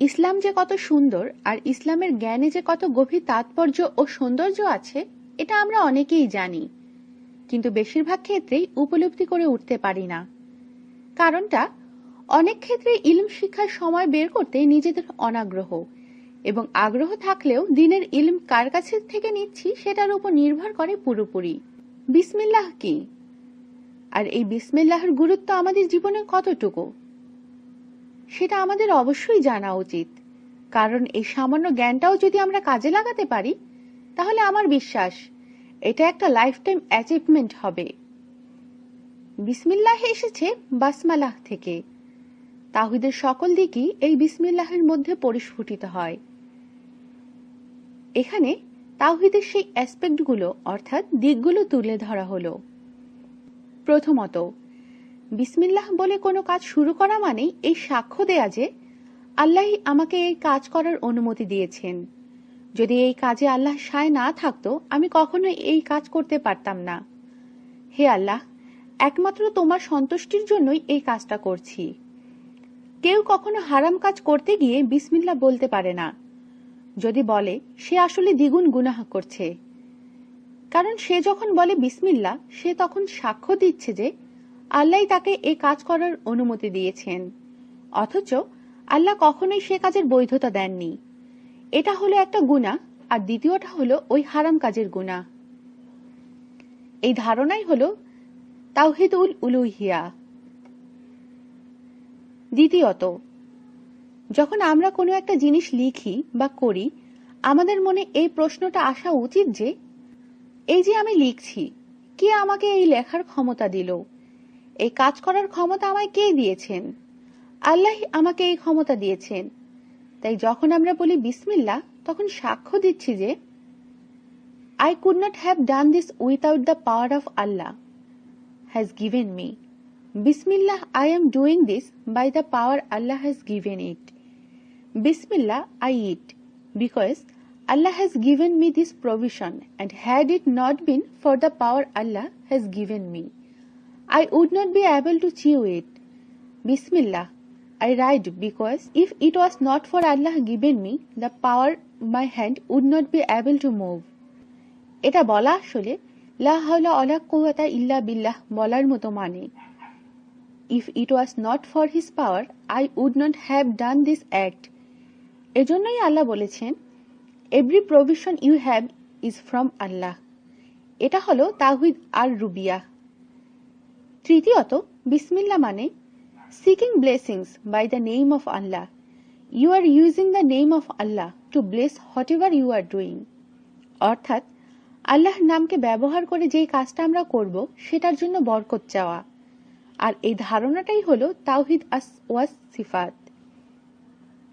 ইসলাম যে কত সুন্দর আর ইসলামের জ্ঞানে যে কত গভীর তাৎপর্য ও সৌন্দর্য আছে, এটা আমরা অনেকেই জানি। কিন্তু বেশিরভাগ ক্ষেত্রেই উপলব্ধি করে উঠতে পারি না। কারণটা, অনেক ক্ষেত্রে ইলম শিক্ষার সময় বের করতে নিজেদের অনাগ্রহ এবং আগ্রহ থাকলেও দিনের ইলম কার কাছে থেকে নিচ্ছি সেটার উপর নির্ভর করে পুরোপুরি। বিসমিল্লাহ কি? আর এই বিসমিল্লাহর গুরুত্ব আমাদের জীবনে কতটুকু? সেটা আমাদের অবশ্যই জানা উচিত। কারণ এই সামান্য জ্ঞানটাও যদি আমরা কাজে লাগাতে পারি, তাহলে আমার বিশ্বাস এটা একটা লাইফ টাইম অ্যাচিভমেন্ট হবে। বিসমিল্লাহ এসেছে বাসমালাহ থেকে। তাহিদের সকল দিকই এই বিসমিল্লাহের মধ্যে পরিস্ফুটিত হয়। এখানে তাওহিদের সেই অ্যাসপেক্টগুলো অর্থাৎ দিকগুলো তুলে ধরা হলো। প্রথমত বিসমিল্লাহ বলে কোনো কাজ শুরু করা মানেই এই সাক্ষ্য দেয়া যে আল্লাহ আমাকে এই কাজ করার অনুমতি দিয়েছেন। যদি এই কাজে আল্লাহ সায় না থাকতো, আমি কখনো এই কাজ করতে পারতাম না। হে আল্লাহ, একমাত্র তোমার সন্তুষ্টির জন্যই এই কাজটা করছি। কেউ কখনো হারাম কাজ করতে গিয়ে বিসমিল্লা বলতে পারে না। যদি বলে, সে আসলে দ্বিগুণ গুনাহ করছে। কারণ সে যখন বলে বিসমিল্লা সে তখন সাক্ষ্য দিচ্ছে যে আল্লাহ তাকে এই কাজ করার অনুমতি দিয়েছেন। অথচ আল্লাহ কখনোই সে কাজের বৈধতা দেননি। এটা হলো একটা গুণা আর দ্বিতীয়টা হলো ওই হারাম কাজের গুণা এই ধারণাই হলো তাওহিদুল উলুহিয়া। দ্বিতীয়ত, যখন আমরা কোনো একটা জিনিস লিখি বা করি, আমাদের মনে এই প্রশ্নটা আসা উচিত যে, এই যে আমি লিখছি, কে আমাকে এই লেখার ক্ষমতা দিল? এই কাজ করার ক্ষমতা আমায় কে দিয়েছেন? আল্লাহ আমাকে এই ক্ষমতা দিয়েছেন। তাই যখন আমরা বলি বিসমিল্লা তখন সাক্ষ্য দিচ্ছি যে I could not have done this without the power of Allah has given me বিসমিল্লাহ I am doing this by the power Allah has given it বিসমিল্লাহ I it because Allah has given me this provision, and had it not been for the power Allah has given me, I would not be able to chew it. Bismillah, I write because if it was not for Allah given me, the power my hand would not be able to move. এটা বলা আসলে লা হাওলা অলা কুওয়াতা ইল্লা বিল্লাহ বলার মতো মানে। If it was not for his power I would not have done this act এজন্যই আল্লাহ বলেছেন every provision you have is from Allah এটা হলো তাহিদ আর রুবিয়া। তৃতীয়ত, বিসমিল্লা মানে seeking blessings by the name of Allah you are using the name of Allah to bless whatever you are doing অর্থাৎ, আল্লাহর নামকে ব্যবহার করে যেই কাজটা আমরা করব, সেটার জন্য বরকত চাওয়া। আর এই ধারণাটাই হলো তাওহিদ আস ওয়াস সিফাত